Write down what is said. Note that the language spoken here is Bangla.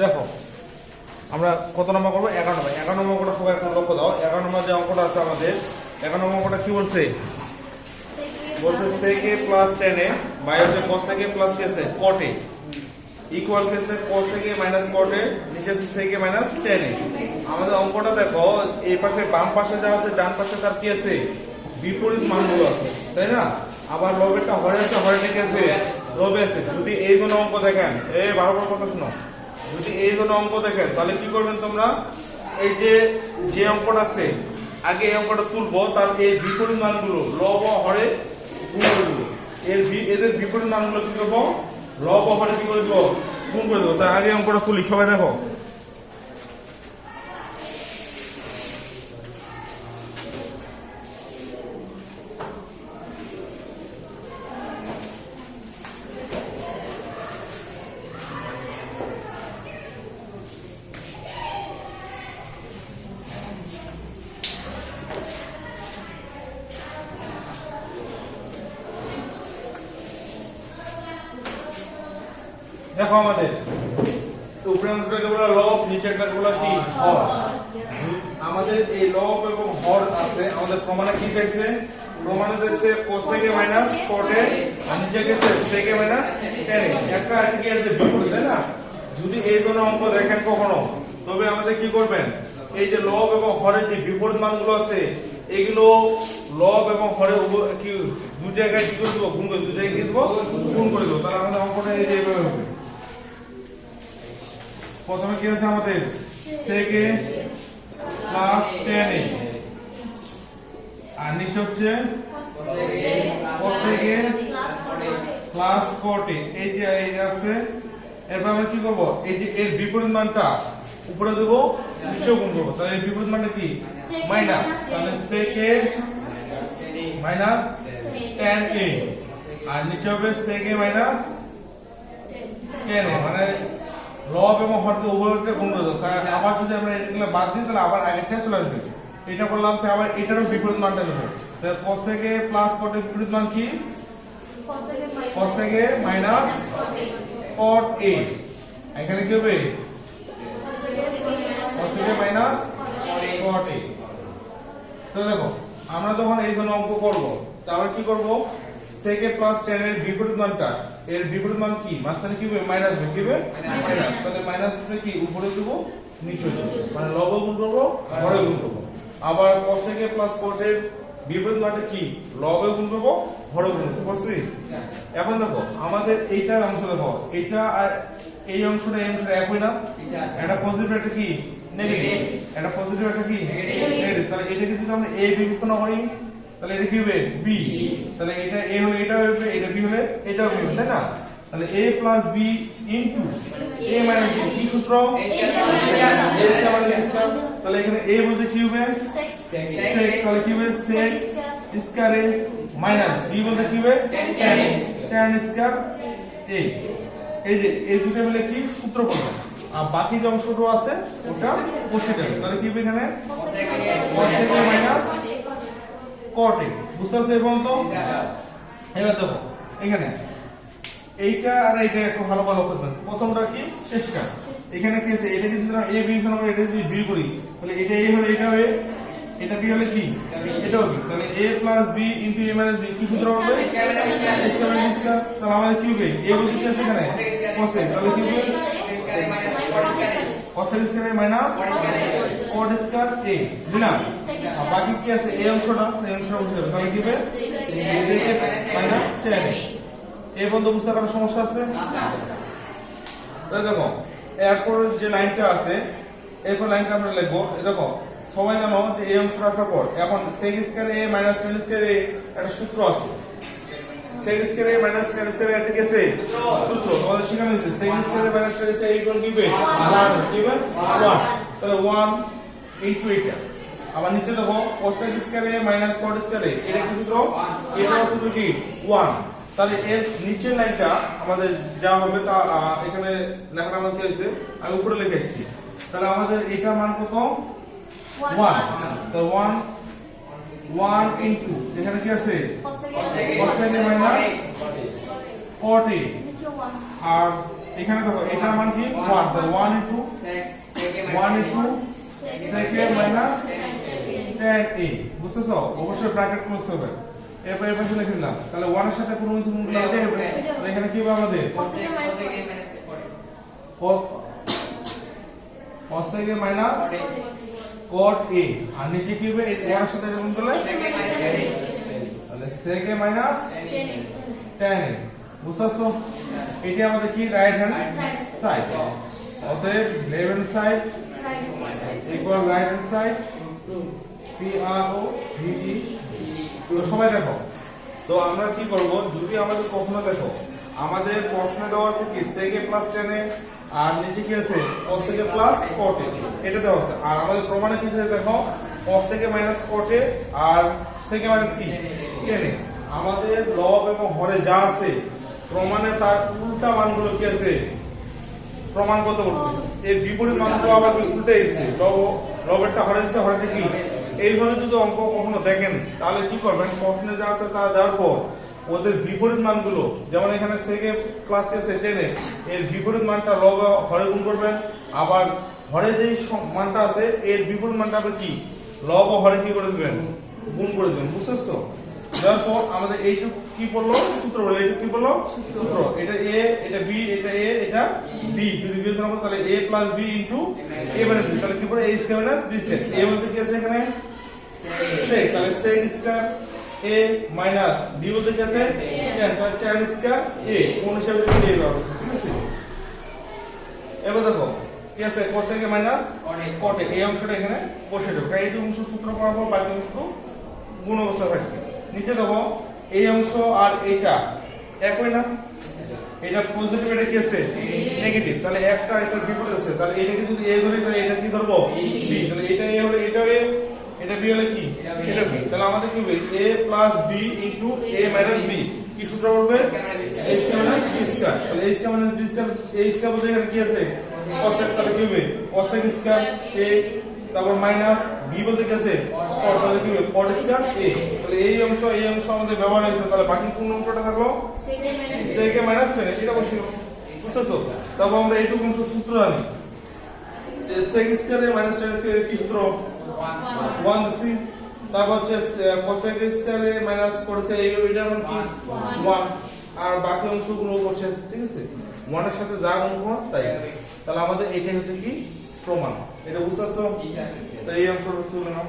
দেখো, আমরা কত নম্বর করব? এগারো নম্বর। এগারো নম্বর অঙ্কটা সবাই এখন লক্ষ্য দাও। এগারো নম্বর যে অঙ্কটা আছে আমাদের, এগারো নম্বর অঙ্কটা কি বলছে? প্লাস টেনে বাই হচ্ছে কস থেকে প্লাস কে কটে ইকুয়াল থেকে মাইনাস কটে নিচে মাইনাস টেনে আমাদের অঙ্কটা দেখো বাম পাশে যা আছে, ডান পাশে তার কি আছে? বিপরীত মানগুলো আছে, তাই না? আবার লবেরটা হরে আছে হরে আছে লবে আছে। যদি এই দুটো অঙ্ক দেখেন এই বার কথা শোনো। যদি এই দুটো অঙ্ক দেখেন, তাহলে কি করবেন তোমরা? এই যে যে অঙ্কটা আছে, আগে এই অঙ্কটা তুলবো, তার এই বিপরীত মানগুলো লব হরে গুণ করে দেবো। এর এদের বিপরীত মানগুলো কি করব? লব হরে কি করে দেবো, গুণ করে দেবো। তার আগে অঙ্কটা তুলি, সবাই দেখো। দেখো আমাদের। উপরে অংশটা যেগুলো লব, নিচের কাজগুলো কি? হর। আমাদের এই লব এবং হর আছে, আমাদের প্রমাণে কি চাইছে? প্রমাণে চাইছে কোস থেকে মাইনাস কোটে আর নিচে গেছে থেকে মাইনাস টেনে একটা আর কি আছে বিপরীত, তাই না? যদি এই ধরনের অঙ্ক দেখেন কখনো, তবে আমাদের কি করবেন? এই যে লব এবং হরের যে বিপরীত মানগুলো আছে, এগুলো লব এবং হরের কি দু জায়গায় কি করে দেবো? গুণ করে দু জায়গায় কি দেবো? গুণ করে দেবো। তাহলে আমাদের অঙ্কটা এই যে এইভাবে হবে। প্রথমে কি আছে আমাদের? সেকে প্লাস টেন এ। আর নিচে হচ্ছে? কোসেকে প্লাস কোটে এই যে, এই আছে, এরপর আমরা কি করব? এই যে, এর বিপরীত মানটা উপরে দেব নিচে গুণ করব। তাহলে এর বিপরীত মানটা কি? মাইনাস তাহলে সেকে মাইনাস টেন এ। আর নিচে হবে সেকে মাইনাস টেন এ। মানে লব এবং হরকে উভয়কে গুণ করে দেবো কারণ আবার যদি আমরা এগুলো বাদ দিই তাহলে আবার আগেরটা চলে আসবে। এটা করলাম তো আবার এটারও বিপরীত মানটা নেব। তাহলে থেকে প্লাস কটের বিপরীত মান কি? থেকে মাইনাস cot এ এখানে কি হবে? থেকে মাইনাস cot এ তো দেখো আমরা যখন এই ধরনের অঙ্ক করব তাহলে কি করব? সেকে প্লাস টেন এর বিপরীত মানটা এর বিপরীত মান কি? মাঝখানে কি হবে? মাইনাস হবে কি হবে? মাইনাস তাহলে মাইনাস কি? উপরে দেবো নিচে দেবো। মানে লব গুণ করব হরে গুণ করব। আবার cos থেকে প্লাস cot এর বিপরীত মানটা কি? লবে গুণ করব হরে গুণ করব। করছি এখন দেখো আমাদের এইটার অংশ দেখো। এটা আর এই অংশটা এই অংশটা একই না? একটা পজিটিভ একটা কি? নেগেটিভ একটা পজিটিভ একটা কি? নেগেটিভ তাহলে এটাকে যদি আমরা a বিবেচনা করি তাহলে এটা কি হবে? B তাহলে এটা এ হলে এটা হবে এটা b হলে এটাও হবে তাই না? তাহলে a plus b into a minus b কি সূত্র? তাহলে এখানে a বলতে কি হবে? Sec তাহলে কি হবে? Sec square a minus b বলতে কি হবে? Tan tan স্কয়ার a এই যে এই দুটো মিলে কি সূত্র করবে আর বাকি যে অংশটা আছে ওটা বসে যাবে তাহলে কি হবে এখানে? Cos মাইনাস a বুঝতে পারছ এবং তো এবার দেখো এখানে এইটা আর এইটা একটু ভালো ভালো করবেন প্রথমটা কি শেষটা এখানে কি আছে এটা যদি b হিসাবে আমরা এটা যদি b করি তাহলে এটা a হলে এটা হবে এটা b হলে কি এটা হবে তাহলে a plus b into a minus b কি সূত্র হবে তাহলে আমাদের কি হবে a বলতে কি আছে এখানে cos তাহলে কি হবে a square minus cot square দিলাম আর বাকি কি আছে? এই অংশটা এই অংশটা উঠে যাবে। তাহলে কি হবে? মাইনাস টেন এই বন্ধু বুঝতে পারার সমস্যা আছে? তাহলে দেখো এরপর যে লাইনটা আছে এরপর লাইনটা আমরা লিখব। দেখো সবাই জানো যে এই অংশটা আসার পর এখন sec square A minus tan square A একটা সূত্র আছে। Sec square A minus tan square এটা কি আছে? সূত্র তোমাদের শেখানো হয়েছে sec square minus square equal কি হবে 1 কি হবে 1 তাহলে 1 ইনটু এটা আবার নিচে দেখো cosec square minus cot square এটা কি সূত্র? এটা সূত্র কি? 1 তাহলে এর নিচের লাইনটা আমাদের যা হবে তা এখানে লেখাটা আমার কি হয়েছে? আমি উপরে লিখেছি তাহলে আমাদের এটা মান কত? 1 তো 1 1 ইনটু এখানে কি আছে? Cosec A minus cot A আর এখানে দেখো এটার মান কি? 1 তাহলে 1 into 1 into second minus 10 a বুঝতেছো? অবশ্যই ব্র্যাকেট ক্লোজ করবে এরপর এর পাশে লিখে দিলাম তাহলে 1 এর সাথে কোনো কিছু গুণ করলে হবে? তাহলে এখানে কি হবে আমাদের? cos থেকে মাইনাস cot a আর নিচে কি হবে? এই 1 এর সাথে গুণ করলে? তাহলে sec a minus tan a বুঝতেছো এটি আমাদের কি? রাইট হ্যান্ড সাইড অতএব left hand side equal right hand side P R O V E সবাই দেখো। তো আমরা কি করব? যদি আমাদের কখনো দেখো আমাদের প্রশ্নে দেওয়া আছে কি? সেকে প্লাস টেনে আর নিচে কি আছে? থেকে প্লাস এ এটা দেওয়া আছে। আর আমাদের প্রমাণে কি দেখো? থেকে মাইনাস এ আর সেকে মাইনাস কি? টেনে আমাদের লব এবং হরে যা আছে প্রমাণে তার উল্টা মানগুলো কি আছে? প্রমাণ কত বলছে এর বিপরীত মানগুলো আবার উল্টে এসেছে? লব লবেরটা হরে দিচ্ছে হরেটা কি? এইভাবে যদি অঙ্ক কখনো দেখেন, তাহলে কি করবেন? প্রশ্নে যা আছে তা দেওয়ার পর ওদের বিপরীত মানগুলো, যেমন এখানে সেকে প্লাস কেসে টেনে, এর বিপরীত মানটা লব হরে গুণ করবেন। আবার হরে যেই মানটা আছে, এর বিপরীত মানটা আবার কি? লব হরে কি করে দিবেন? গুণ করে দিবেন তো? দেওয়ার আমাদের এইটুক কি পড়ল সূত্র কি পড়ল সূত্র। এটা এ এটা বি এটা এ এটা বি যদি তাহলে A plus B A minus B তাহলে কি পড়ে A square minus B square A বলতে কি আছে এখানে? তাহলে স্কয়ার a মাইনাস b বলতে কি আছে? স্কয়ার a কোন হিসাবে ব্যবস্থা ঠিক আছে? এবার দেখো, কি আছে? থেকে মাইনাস cot এই অংশটা এখানে বসে এই অংশ সূত্র পর বাকি অংশ গুণ অবস্থা থাকবে। নিচে দেখো এই অংশ আর এইটা। একই না? এটা পজিটিভ এটা কি আছে? নেগেটিভ তাহলে একটা বিপরীত আছে। তাহলে যদি a ধরি, তাহলে এটা কি ধরবো? B তাহলে এটা a হলে এটা a, এটা b হলে কি? এটা b তাহলে আমাদের কি হবে? A plus into a minus b কি সূত্র বলবে a স্কয়ার তাহলে মাইনাস b স্কয়ার বলতে কি আছে? তাহলে কি হবে? স্কয়ার a, তারপর মাইনাস b বলতে কি আছে? তাহলে বাকি এটা তো অংশ সূত্র করছে আর বাকি অংশগুলো বসে ঠিক আছে ওয়ানের সাথে যা হয় তাই তাহলে আমাদের এটাই হচ্ছে কি প্রমাণ এটা বুঝতে পারছ তাই এই অংশটা তুলে নাও